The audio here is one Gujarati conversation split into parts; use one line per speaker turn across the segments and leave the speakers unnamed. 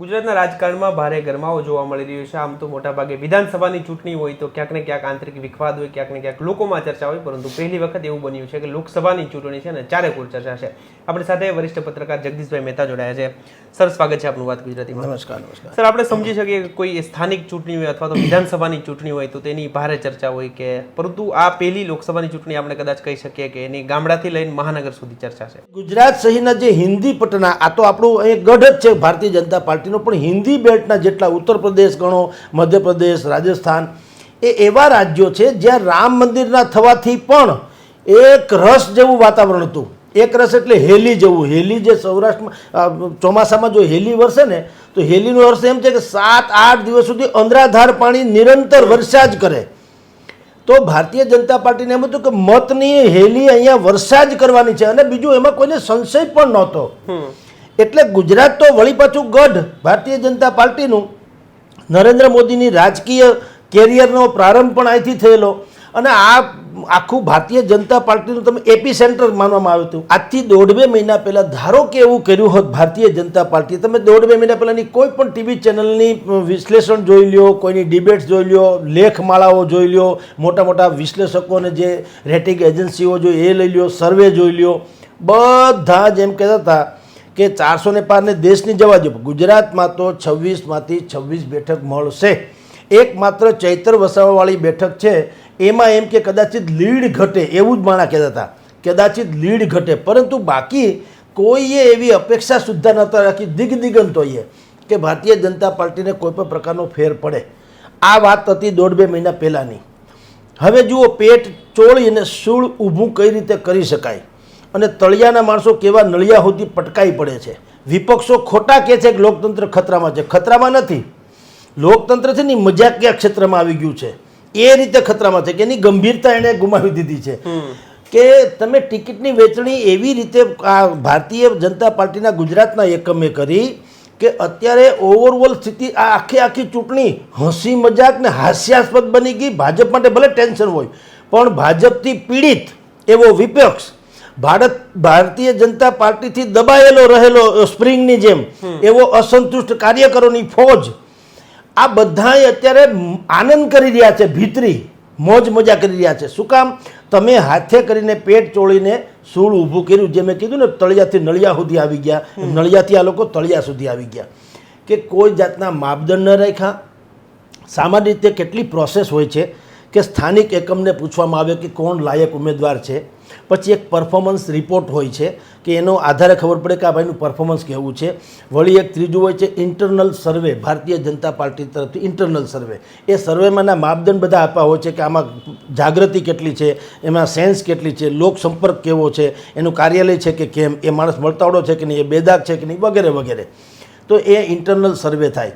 ગુજરાતના રાજકારણમાં ભારે ગરમાવો જોવા મળી રહ્યો છે. આમ તો મોટાભાગે વિધાનસભાની ચૂંટણી હોય તો ક્યાંક ને ક્યાંક આંતરિક વિખવાદ હોય, ક્યાંક ને ક્યાંક લોકોમાં ચર્ચા હોય, પરંતુ પહેલી વખત એવું બન્યું છે કે લોકસભાની ચૂંટણી છે ને ચારે કોર ચર્ચા છે. આપણી સાથે વરિષ્ઠ પત્રકાર જગદીશભાઈ મહેતા જોડાયા છે. સર સ્વાગત છે આપનું વાત ગુજરાતીમાં
નમસ્કાર નમસ્કાર.
સર આપણે સમજી શકીએ કે કોઈ સ્થાનિક ચૂંટણી હોય અથવા તો વિધાનસભાની ચૂંટણી હોય તો તેની ભારે ચર્ચા હોય કે પરંતુ આ પહેલી લોકસભાની ચૂંટણી આપણે કદાચ કહી શકીએ કે એની ગામડાથી લઈને મહાનગર સુધી ચર્ચા છે.
ગુજરાત સહિતના જે હિન્દી પટના આ તો આપણું એ ગઢ જ છે ભારતીય જનતા પાર્ટીનો પણ હિન્દી બેલ્ટના જેટલા ઉત્તર પ્રદેશ ગણો મધ્યપ્રદેશ રાજસ્થાન એ એવા રાજ્યો છે જ્યાં રામ મંદિરના થવાથી પણ એક રસ જેવું વાતાવરણ હતું. એક રસ એટલે હેલી જવું. હેલી જે સૌરાષ્ટ્રમાં ચોમાસામાં જો હેલી વરસે ને તો હેલીનો અર્થ એમ છે કે સાત આઠ દિવસ સુધી અંધરાધાર પાણી નિરંતર વર્ષા જ કરે. તો ભારતીય જનતા પાર્ટીને એમ હતું કે મતની હેલી અહીંયા વર્ષા જ કરવાની છે અને બીજું એમાં કોઈને સંશય પણ નહોતો. એટલે ગુજરાત તો વળી પાછું ગઢ. ભારતીય જનતા પાર્ટીનું નરેન્દ્ર મોદીની રાજકીય કેરિયરનો પ્રારંભ પણ અહીંથી થયેલો. અને આ આખું ભારતીય જનતા પાર્ટીનું તમે એપી સેન્ટર માનવામાં આવ્યું હતું. આજથી દોઢ બે મહિના પહેલાં ધારો કે એવું કર્યું હોત ભારતીય જનતા પાર્ટી તમે દોઢ બે મહિના પહેલાંની કોઈ પણ ટીવી ચેનલની વિશ્લેષણ જોઈ લ્યો, કોઈની ડિબેટ્સ જોઈ લ્યો, લેખમાળાઓ જોઈ લ્યો, મોટા મોટા વિશ્લેષકોને જે રેટિંગ એજન્સીઓ જો એ લઈ લ્યો, સર્વે જોઈ લ્યો, બધા જ એમ કહેતા હતા કે ચારસો ને પારને દેશની જવા દો. ગુજરાતમાં તો છવ્વીસમાંથી છવ્વીસ બેઠક મળશે. એકમાત્ર ચૈતર વસાવાવાળી બેઠક છે એમાં એમ કે કદાચિત લીડ ઘટે, એવું જ માણા કહેતા હતા. કદાચિત લીડ ઘટે, પરંતુ બાકી કોઈએ એવી અપેક્ષા સુદ્ધા નહોતા રાખી દિગ્દિગંતોએ કે ભારતીય જનતા પાર્ટીને કોઈ પણ પ્રકારનો ફેર પડે. આ વાત હતી દોઢ બે મહિના પહેલાંની. હવે જુઓ, પેટ ચોળી અને સૂળ ઊભું કઈ રીતે કરી શકાય? અને તળિયાના માણસો કેવા નળિયા હોતી પટકાઈ પડે છે? વિપક્ષો ખોટા કહે છે કે લોકતંત્ર ખતરામાં છે. ખતરામાં નથી. લોકતંત્ર છે ને મજાકિયા ક્ષેત્રમાં આવી ગયું છે. એ રીતે ખતરામાં છે કે એની ગંભીરતા એણે ગુમાવી દીધી છે. કે તમે ટિકિટની વેચણી એવી રીતે આ ભારતીય જનતા પાર્ટીના ગુજરાતના એકમે કરી કે અત્યારે ઓવરઓલ સ્થિતિ આ આખી આખી ચૂંટણી હસી મજાક ને હાસ્યાસ્પદ બની ગઈ. ભાજપ માટે ભલે ટેન્શન હોય પણ ભાજપથી પીડિત એવો વિપક્ષ ભારત ભારતીય જનતા પાર્ટીથી દબાયેલો રહેલો સ્પ્રિંગની જેમ એવો અસંતુષ્ટ કાર્યકરોની ફોજ આ બધાય અત્યારે આનંદ કરી રહ્યા છે ભીતરી મોજ મજા કરી રહ્યા છે. શું કામ? તમે હાથે કરીને પેટ ચોળીને સૂળ ઊભું કર્યું જે મેં કીધું ને તળિયાથી નળિયા સુધી આવી ગયા. નળિયાથી આ લોકો તળિયા સુધી આવી ગયા. કે કોઈ જાતના માપદંડ ન રાખ્યા. સામાન્ય રીતે કેટલી પ્રોસેસ હોય છે. કે સ્થાનિક એકમને પૂછવામાં આવે કે કોણ લાયક ઉમેદવાર છે. પછી એક પરફોર્મન્સ રિપોર્ટ હોય છે કે એનો આધારે ખબર પડે કે આ ભાઈનું પરફોર્મન્સ કેવું છે. વળી એક ત્રીજું હોય છે ઇન્ટરનલ સર્વે ભારતીય જનતા પાર્ટી તરફથી ઇન્ટરનલ સર્વે એ સર્વેમાંના માપદંડ બધા આપવા હોય છે કે આમાં જાગૃતિ કેટલી છે, એમાં સેન્સ કેટલી છે, લોક સંપર્ક કેવો છે, એનું કાર્યાલય છે કે કેમ, એ માણસ મળતાવડો છે કે નહીં, એ બેદાગ છે કે નહીં, વગેરે વગેરે. તો એ ઇન્ટરનલ સર્વે થાય.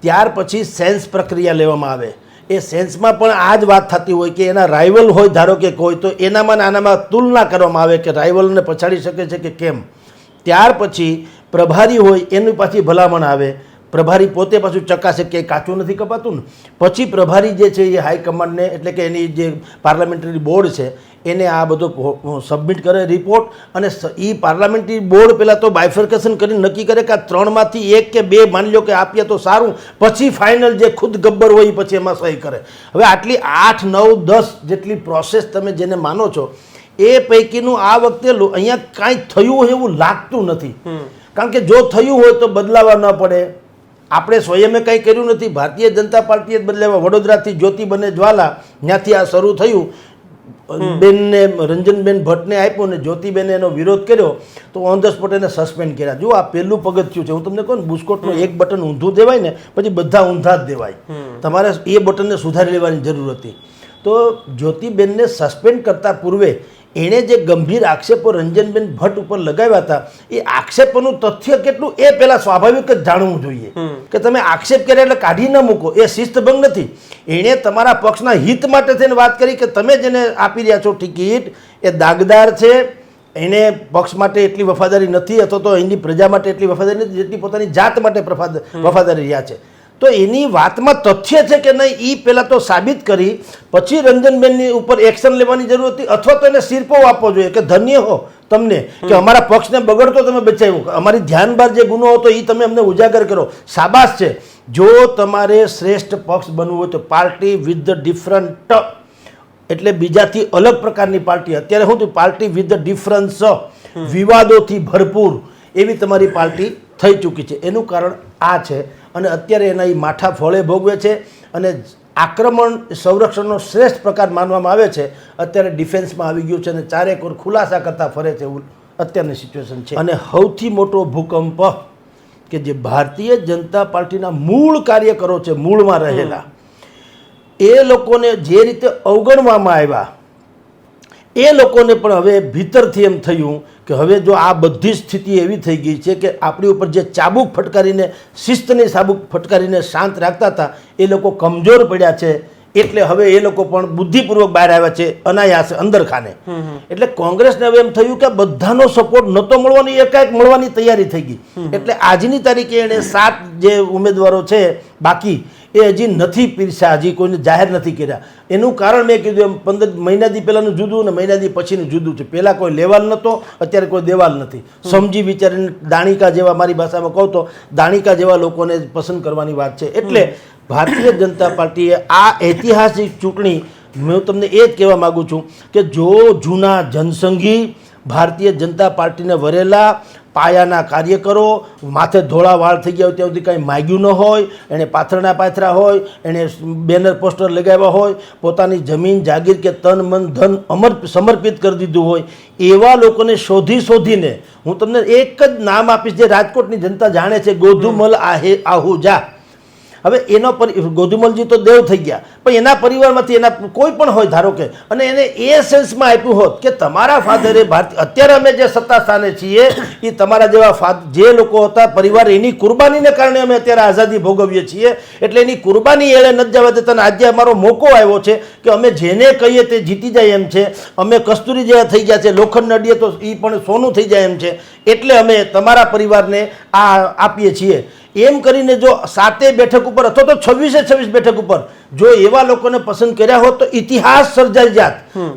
ત્યાર પછી સેન્સ પ્રક્રિયા લેવામાં આવે. એ સેન્સમાં પણ આ જ વાત થતી હોય કે એના રાઇવલ હોય, ધારો કે કોઈ, તો એનામાં આનામાં તુલના કરવામાં આવે કે રાઇવલને પછાડી શકે છે કે કેમ? ત્યાર પછી પ્રભારી હોય, એની પાછી ભલામણ આવે. પ્રભારી પોતે પાછું ચકાસે કે કાચું નથી કપાતું ને. પછી પ્રભારી જે છે એ હાઈકમાન્ડને એટલે કે એની જે પાર્લામેન્ટરી બોર્ડ છે એને આ બધો સબમિટ કરે રિપોર્ટ અને એ પાર્લામેન્ટરી બોર્ડ પહેલાં તો બાયફર્કેશન કરીને નક્કી કરે કે આ ત્રણમાંથી એક કે બે માની લો કે આપીએ તો સારું પછી ફાઇનલ જે ખુદ ગબ્બર હોય એ પછી એમાં સહી કરે. હવે આટલી આઠ નવ દસ જેટલી પ્રોસેસ તમે જેને માનો છો એ પૈકીનું આ વખતે અહીંયા કાંઈ થયું હોય એવું લાગતું નથી. કારણ કે જો થયું હોય તો બદલાવા ન પડે. આપણે સ્વયંમે કંઈ કર્યું નથી. ભારતીય જનતા પાર્ટીએ જ બદલાવ્યા. વડોદરાથી જ્યોતિબને જ્વાલા ત્યાંથી આ શરૂ થયું. બેનને રંજનબેન ભટ્ટને આપ્યો ને જ્યોતિબેને એનો વિરોધ કર્યો તો ઓન ધ સ્પોટ એને સસ્પેન્ડ કર્યા. જો આ પહેલું પગથિયું છે. હું તમને કહું ને બુસ્કોટનું એક બટન ઊંધું દેવાય ને પછી બધા ઊંધા જ દેવાય. તમારે એ બટનને સુધારી લેવાની જરૂર હતી. તો જ્યોતિબેનને સસ્પેન્ડ કરતા પૂર્વે એણે જે ગંભીર આક્ષેપો રંજનબેન ભટ્ટ ઉપર લગાવ્યા હતા એ આક્ષેપોનું તથ્ય કેટલું એ પહેલાં સ્વાભાવિક જ જાણવું જોઈએ. કે તમે આક્ષેપ કર્યા એટલે કાઢી ન મૂકો એ શિસ્તભંગ નથી. એણે તમારા પક્ષના હિત માટે થઈને વાત કરી કે તમે જેને આપી રહ્યા છો ટિકિટ એ દાગદાર છે એને પક્ષ માટે એટલી વફાદારી નથી અથવા તો એની પ્રજા માટે એટલી વફાદારી નથી જેટલી પોતાની જાત માટે વફાદારી રહ્યા છે. તો એની વાતમાં તથ્ય છે કે નહીં એ પહેલાં તો સાબિત કરી પછી રંજનબેનની ઉપર એક્શન લેવાની જરૂર હતી અથવા તો એને સિરપો આપવો જોઈએ કે ધન્ય હો તમને કે અમારા પક્ષને બગડતો તમે બચાવ્યું. અમારી ધ્યાન બહાર જે ગુનો હતો એ તમે અમને ઉજાગર કરો. સાબાસ છે. જો તમારે શ્રેષ્ઠ પક્ષ બનવું હોય તો પાર્ટી વિથ ધ ડિફરન્ટ એટલે બીજાથી અલગ પ્રકારની પાર્ટી. અત્યારે શું થયું પાર્ટી વિથ ધ ડિફરન્સ વિવાદોથી ભરપૂર એવી તમારી પાર્ટી થઈ ચૂકી છે. એનું કારણ આ છે. અને અત્યારે એના એ માઠા ફળે ભોગવે છે અને આક્રમણ સંરક્ષણનો શ્રેષ્ઠ પ્રકાર માનવામાં આવે છે. અત્યારે ડિફેન્સમાં આવી ગયું છે અને ચારેક ઓર ખુલાસા કરતા ફરે છે એવું અત્યારની સિચ્યુએશન છે. અને સૌથી મોટો ભૂકંપ કે જે ભારતીય જનતા પાર્ટીના મૂળ કાર્યકરો છે મૂળમાં રહેલા એ લોકોને જે રીતે અવગણવામાં આવ્યા એ લોકોને પણ હવે ભીતરથી એમ થયું કે હવે જો આ બધી સ્થિતિ એવી થઈ ગઈ છે કે આપણી ઉપર જે ચાબુક ફટકારીને, શિસ્તની ચાબુક ફટકારીને શાંત રાખતા હતા, એ લોકો કમજોર પડ્યા છે. એટલે હવે એ લોકો પણ બુદ્ધિપૂર્વક બહાર આવ્યા છે અનાયાસે અંદર ખાને એટલે કોંગ્રેસને હવે એમ થયું કે બધાનો સપોર્ટ નહોતો મળવાની એકાએક મળવાની તૈયારી થઈ ગઈ. એટલે આજની તારીખે એણે સાત જે ઉમેદવારો છે બાકી એ હજી નથી પીરસ્યા હજી કોઈને જાહેર નથી કર્યા. એનું કારણ મેં કીધું એમ પંદર મહિનાથી પહેલાંનું જુદું અને મહિનાથી પછીનું જુદું છે. પહેલાં કોઈ લેવાલ નહોતો અત્યારે કોઈ દેવાલ નથી. સમજી વિચારીને દાણિકા જેવા મારી ભાષામાં કહું તો દાણિકા જેવા લોકોને પસંદ કરવાની વાત છે. એટલે ભારતીય જનતા પાર્ટીએ આ ઐતિહાસિક ચૂંટણી, હું તમને એ જ કહેવા માગું છું કે જો જૂના જનસંઘી ભારતીય જનતા પાર્ટીને વરેલા પાયાના કાર્યકરો માથે ધોળા વાળ થઈ ગયા હોય ત્યાં સુધી કાંઈ માગ્યું ન હોય, એણે પાથરણા પાથરા હોય, એણે બેનર પોસ્ટર લગાવ્યા હોય, પોતાની જમીન, જાગીર કે તન, મન, ધન અમર, સમર્પિત કરી દીધું હોય, એવા લોકોને શોધી શોધીને હું તમને એક જ નામ આપીશ જે રાજકોટની જનતા જાણે છે, ગોધુમલ આહે આહુજા. હવે એનો ગોધુમલજી તો દેવ થઈ ગયા. પણ એના પરિવારમાંથી એના કોઈ પણ હોય, ધારો કે, અને એને એ સેન્સમાં આપ્યું હોત કે તમારા ફાધરે ભારતીય અત્યારે અમે જે સત્તા સ્થાને છીએ, એ તમારા જેવા જે લોકો હતા, પરિવાર એની કુરબાનીને કારણે અમે અત્યારે આઝાદી ભોગવીએ છીએ. એટલે એની કુરબાની એળે નથી જવા દેતા આજે અમારો મોકો આવ્યો છે કે અમે જેને કહીએ તે જીતી જાય એમ છે. અમે કસ્તુરી જેવા થઈ ગયા છે, લોખંડ નડીએ તો એ પણ સોનું થઈ જાય એમ છે. એટલે અમે તમારા પરિવારને આ આપીએ છીએ. એમ કરીને જો સાતે બેઠક ઉપર અથવા તો છવ્વીસે છવ્વીસ બેઠક ઉપર જો એવા લોકોને પસંદ કર્યા હોત તો ઇતિહાસ સર્જાઈ જાત.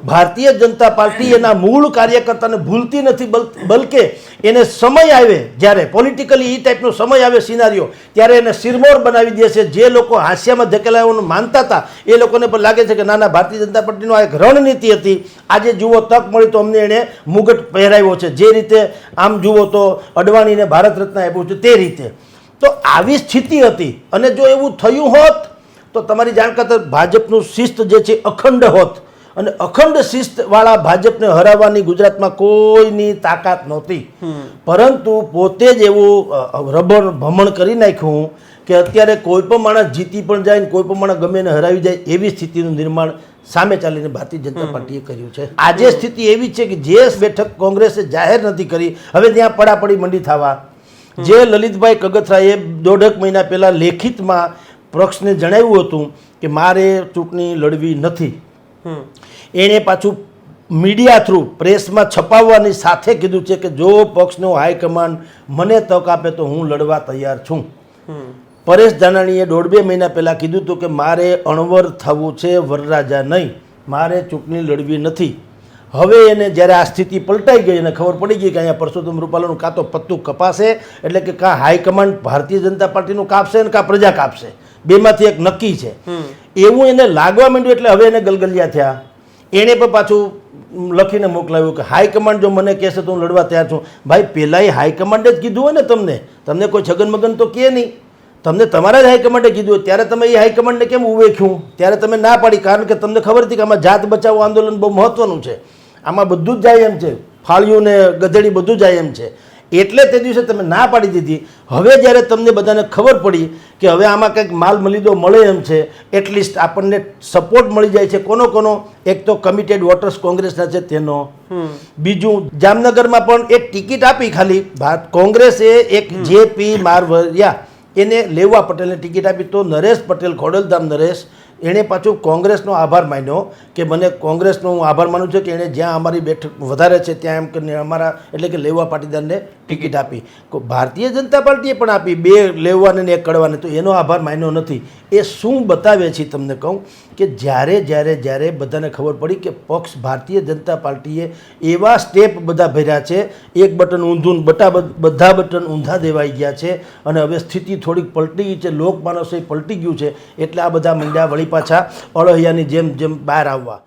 ભારતીય જનતા પાર્ટી એના મૂળ કાર્યકર્તાને ભૂલતી નથી બલકે એને સમય આવે જ્યારે પોલિટિકલી એ ટાઈપનો સમય આવે સિનારીઓ ત્યારે એને સિરમોર બનાવી દે છે. જે લોકો હાસ્યામાં ધકેલાવાનું માનતા હતા એ લોકોને પણ લાગે છે કે ના ના ભારતીય જનતા પાર્ટીનો આ એક રણનીતિ હતી. આજે જુઓ તક મળી તો અમને એણે મુગટ પહેરાવ્યો છે. જે રીતે આમ જુઓ તો અડવાણીને ભારત રત્ન આપ્યું છે તે રીતે. તો આવી સ્થિતિ હતી અને જો એવું થયું હોત તો તમારી જાણ કરતા ભાજપનું શિસ્ત જે છે અખંડ હોત. અને અખંડ શિસ્તવાળા ભાજપને હરાવવાની ગુજરાતમાં કોઈની તાકાત નહોતી. પરંતુ પોતે જ એવું રબર ભમણ કરી નાખ્યું કે અત્યારે કોઈ પણ માણસ જીતી પણ જાય ને કોઈ પણ માણસ ગમે એને હરાવી જાય એવી સ્થિતિનું નિર્માણ સામે ચાલીને ભારતીય જનતા પાર્ટીએ કર્યું છે. આજે સ્થિતિ એવી છે કે જે બેઠક કોંગ્રેસે જાહેર નથી કરી હવે ત્યાં પડાપડી મંડી થવા જે લલિતભાઈ કગથરાએ દોઢક મહિના પહેલાં લેખિતમાં પક્ષને જણાવ્યું હતું કે મારે ચૂંટણી લડવી નથી. એણે પાછું મીડિયા થ્રુ પ્રેસમાં છપાવવાની સાથે કીધું છે કે જો પક્ષનો હાઈકમાન્ડ મને તક આપે તો હું લડવા તૈયાર છું. પરેશ ધાનાણીએ દોઢ બે મહિના પહેલાં કીધું હતું કે મારે અણવર થવું છે વરરાજા નહીં. મારે ચૂંટણી લડવી નથી. હવે એને જ્યારે આ સ્થિતિ પલટાઈ ગઈ અને ખબર પડી ગઈ કે અહીંયા પરસોત્તમ રૂપાલાનું કાં તો પત્તું કપાશે એટલે કે કાં હાઈકમાન્ડ ભારતીય જનતા પાર્ટીનું કાપશે અને કાં પ્રજા કાપશે. બેમાંથી એક નક્કી છે. એવું એને લાગવા માંડ્યું એટલે હવે એને ગલગલિયા થયા. એણે પણ પાછું લખીને મોકલાવ્યું કે હાઈકમાન્ડ જો મને કહેશે તો હું લડવા તૈયાર છું. ભાઈ પહેલાં એ હાઈકમાન્ડે જ કીધું હોય ને તમને. તમને કોઈ છગન મગન તો કહે નહીં. તમને તમારા જ હાઈકમાન્ડે કીધું હોય. ત્યારે તમે એ હાઈકમાન્ડને કેમ ઉવેખ્યું? ત્યારે તમે ના પાડી. કારણ કે તમને ખબર હતી કે આમાં જાત બચાવો આંદોલન બહુ મહત્વનું છે. આમાં બધું જ જાય એમ છે. ફાળિયું ને ગધેડી બધું જાય એમ છે. એટલે તે દિવસે તમે ના પાડી દીધી. હવે જ્યારે તમને બધાને ખબર પડી કે હવે આમાં કંઈક માલ મલીદો મળે એમ છે એટલીસ્ટ આપણને સપોર્ટ મળી જાય છે કોનો કોનો. એક તો કમિટેડ વોટર્સ કોંગ્રેસના છે તેનો. બીજું જામનગરમાં પણ એક ટિકિટ આપી ખાલી. ભારત કોંગ્રેસે એક જેપી મારવરિયા એને લેવા પટેલને ટિકિટ આપી તો નરેશ પટેલ ખોડલધામ નરેશ એણે પાછું કોંગ્રેસનો આભાર માન્યો કે મને કોંગ્રેસનો હું આભાર માનું છું કે એણે જ્યાં અમારી બેઠક વધારે છે ત્યાં એમ કરીને અમારા એટલે કે લેવા પાટીદારને ટિકિટ આપી. ભારતીય જનતા પાર્ટીએ પણ આપી બે લેવાને ને એક કડવાને, તો એનો આભાર માન્યો નથી. એ શું બતાવે છે તમને કહું? કે જ્યારે જ્યારે જ્યારે બધાને ખબર પડી કે પક્ષ ભારતીય જનતા પાર્ટીએ એવા સ્ટેપ બધા ભર્યા છે, એક બટન ઊંધું બટા બધા બટન ઊંધા દેવાઈ ગયા છે અને હવે સ્થિતિ થોડીક પલટી ગઈ છે લોક માણસોએ પલટી ગયું છે, એટલે આ બધા મીંડા વળી પાછા અળહિયાની જેમ જેમ બહાર આવવા.